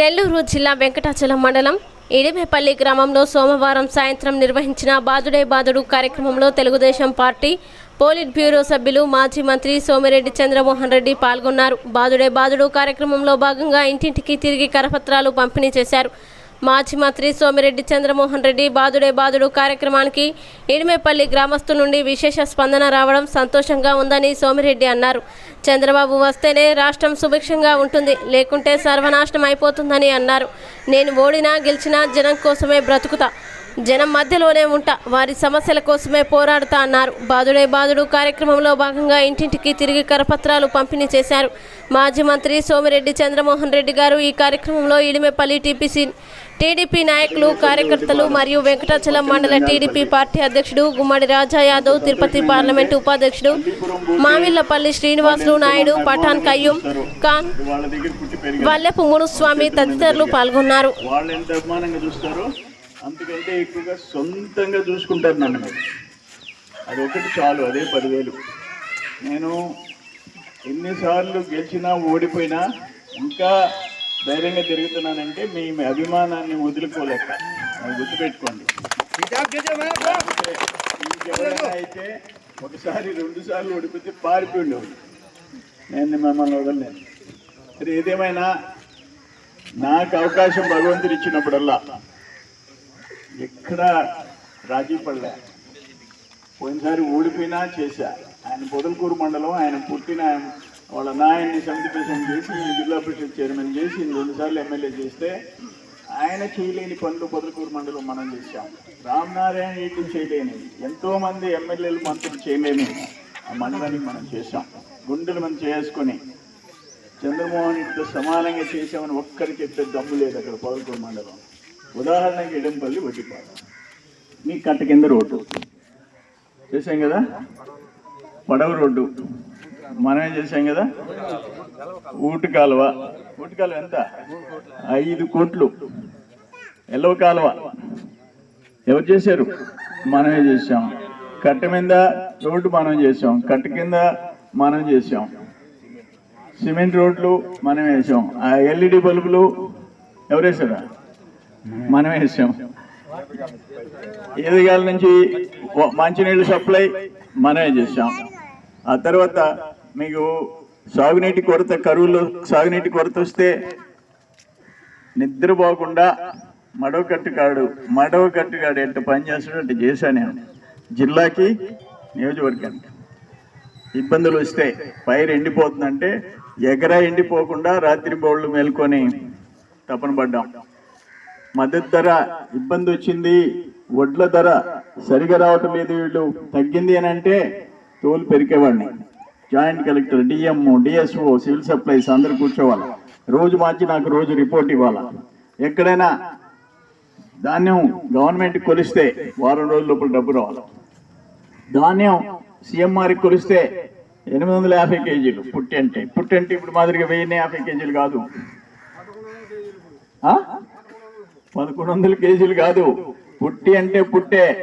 నెల్లూరు జిల్లా వెంకటాచలం మండలం ఇడిమేపల్లి గ్రామంలో సోమవారం సాయంత్రం నిర్వహించిన బాదుడే బాదుడు కార్యక్రమంలో తెలుగుదేశం పార్టీ పోలిట్ బ్యూరో సభ్యులు మాజీ మంత్రి సోమిరెడ్డి చంద్రమోహన్ రెడ్డి పాల్గొన్నారు. బాదుడే బాదుడు కార్యక్రమంలో భాగంగా ఇంటింటికి తిరిగి కరపత్రాలు పంపిణీ చేశారు. మాజీ మంత్రి సోమిరెడ్డి చంద్రమోహన్ రెడ్డి బాదుడే బాదుడు కార్యక్రమానికి ఇడిమేపల్లి గ్రామస్తుల నుండి విశేష స్పందన రావడం సంతోషంగా ఉందని సోమిరెడ్డి అన్నారు. చంద్రబాబు వస్తేనే రాష్ట్రం సుభిక్షంగా ఉంటుంది. లేకుంటే సర్వనాశనం అయిపోతుందని అన్నారు. నేను ఓడినా గెలిచినా జనం కోసమే బ్రతుకుతా. జనం మధ్యలోనే ఉంటా. వారి సమస్యల కోసమే పోరాడుతా అన్నారు. బాదుడే బాదుడు కార్యక్రమంలో భాగంగా ఇంటింటికి తిరిగి కరపత్రాలు పంపిణీ చేశారు. మాజీ మంత్రి సోమిరెడ్డి చంద్రమోహన్ రెడ్డి గారు ఈ కార్యక్రమంలో ఇడిమేపల్లి టీపీసీ టీడీపీ నాయకులు కార్యకర్తలు మరియు వెంకటాచలం మండల టీడీపీ పార్టీ అధ్యక్షుడు గుమ్మడి రాజా యాదవ్ తిరుపతి పార్లమెంటు ఉపాధ్యక్షుడు మామిళ్ళపల్లి శ్రీనివాసులు నాయుడు పఠాన్ కయ్యూం ఖాన్ వల్లెపు మునుస్వామి తదితరులు పాల్గొన్నారు. అంతకంటే ఎక్కువగా సొంతంగా చూసుకుంటారు నన్ను మీరు. అది ఒకటి చాలు అదే పదివేలు. నేను ఎన్నిసార్లు గెలిచినా ఓడిపోయినా ఇంకా ధైర్యంగా తిరుగుతున్నానంటే మీ అభిమానాన్ని వదులుకోలేక. అది గుర్తుపెట్టుకోండి. అయితే ఒకసారి రెండు సార్లు ఓడిపోతే పారిపోయి ఉండేవాడు నేను మిమ్మల్ని వదలలేను. సరే ఏదేమైనా నాకు అవకాశం భగవంతుడు ఇచ్చినప్పుడల్లా ఎక్కడా రాజీ పడలే. పోయినసారి ఓడిపోయినా చేశా. ఆయన పొదలకూరు మండలం ఆయన పుట్టిన వాళ్ళ నాయన్ని సమితి ప్రెసిడెంట్ చేసి ఈయన జిల్లా పరిషత్ చైర్మన్ చేసి ఈయన రెండుసార్లు ఎమ్మెల్యే చేస్తే ఆయన చేయలేని పనులు పొదలకూరు మండలం మనం చేశాం. రామనారాయణ రెడ్డి చేయలేని ఎంతోమంది ఎమ్మెల్యేలు మంత్రులు చేయలేని ఆ మండలానికి మనం చేశాం. గుండెలు మనం చేసుకొని చంద్రమోహన్ రెడ్డితో సమానంగా చేసామని ఒక్కరికి చెప్పే దమ్ము లేదు అక్కడ పొదలకూరు మండలం. ఉదాహరణకి ఎడంపల్లి వడ్డిపాడు. మీ కట్ట కింద రోడ్డు. చేసాం కదా? పడవ రోడ్డు. మనమే చేసాం కదా? ఊటి కాలువ. ఊటి కాలువ ఎంత? ఐదు కోట్లు. ఎల్లవ కాలువ. ఎవరు చేశారు? మనమే చేసాం కట్ట మీద రోడ్డు మనం చేసాం కట్ట కింద మనం చేసాం సిమెంట్ రోడ్లు మనం వేసాం ఆ ఎల్ఈడి బల్బులు ఎవరేసారా మనం వేసాం. ఎదుగాల నుంచి మంచినీళ్ళు సప్లై మనమే చేసాం ఆ తర్వాత మీకు సాగునీటి కొరత కరువులో సాగునీటి కొరత వస్తే నిద్రపోకుండా మడవ కట్టుకాడు మడవ కట్టుకాడు ఎంత పని చేస్తాడు చేశాను నేను. జిల్లాకి నియోజకవర్గానికి. ఇబ్బందులు వస్తే పైరు ఎండిపోతుందంటే ఎగరా ఎండిపోకుండా రాత్రి బౌళ్ళు మేల్కొని తపన పడ్డాం. మద్దతు ధర ఇబ్బంది వచ్చింది. వడ్ల ధర సరిగా రావటం లేదు వీళ్ళు. తగ్గింది అని అంటే తోలు పెరికేవాడిని. Joint collector DMO DSO civil supplies అందరు కూర్చోవాలి. రోజు మార్చి నాకు రోజు రిపోర్ట్ ఇవ్వాలా? ఎక్కడైనా ధాన్యం గవర్నమెంట్ కొలిస్తే వారం రోజుల లోపల డబ్బు రావాలి. ధాన్యం సీఎంఆర్కి కొలిస్తే ఎనిమిది వందల యాభై కేజీలు పుట్టి అంటే. పుట్టి అంటే ఇప్పుడు మాదిరిగా వెయ్యి యాభై కేజీలు కాదు. పదకొండు వందల కేజీలు కాదు. పుట్టి అంటే పుట్టే.